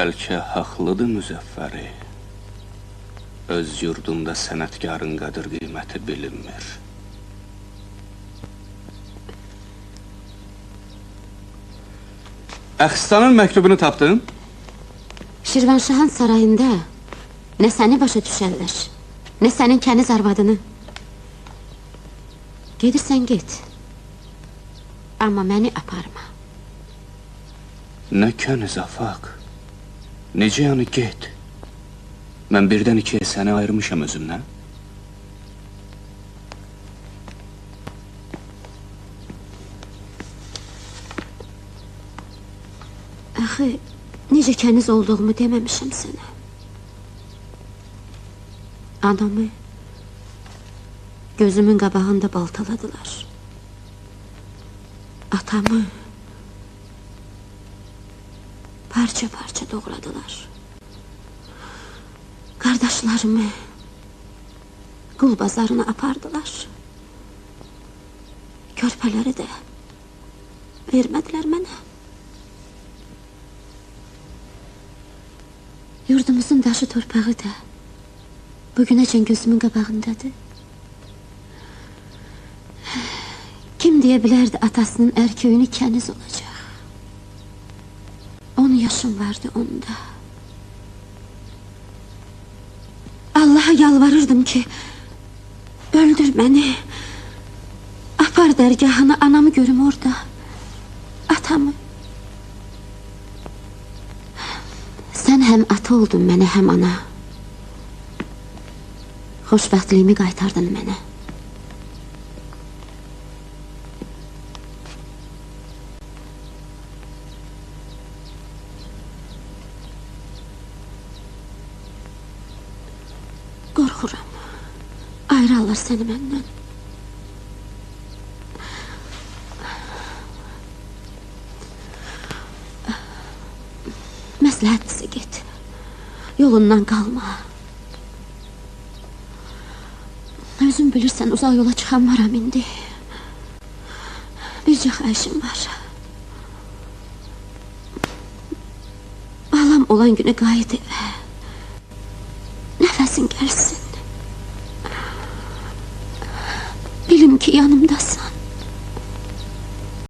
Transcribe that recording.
Bəlkə haqlıdır müzəffəri. Öz yurdunda sənətkarın qədir qiyməti bilinmir. Əxistanın məktubunu tapdın? Şirvanşahın sarayında nə səni başa düşərlər, nə sənin kəniz arvadını. Gedirsən get. Amma məni aparma. Nə kəniz afaq? Nece yani git. Ben birden ikiye seni ayırmışım özümden. Axı, necə kəniz olduğumu deməmişəm sənə. Adamı gözümün qabağında baltaladılar. Atamı... parça parça doğradılar. Kardeşlerimi kul bazarına apardılar. Körpeleri de vermediler bana. Yurdumuzun taşı torpağı da bugün için gözümün kabağındadır. Kim diye bilərdi atasının ərköyünü kəniz olacaq? 10 yaşım vardı onda. Allah'a yalvarırdım ki öldür beni. Apar dergahına anamı görüm orada. Atamı. Sen hem ata oldun mənə, hem ana. Xoşbəxtliyimi qaytardın mənə. Qorxuram. Ayrarlar səni məndən. Məsləhətlisə get. Yolundan qalma. Özün bilirsən uzaq yola çıxanmaram indi. Bircə xahişim var. Balam olan günə qayıt evə. Gelsin. Bilim ki yanımdasın.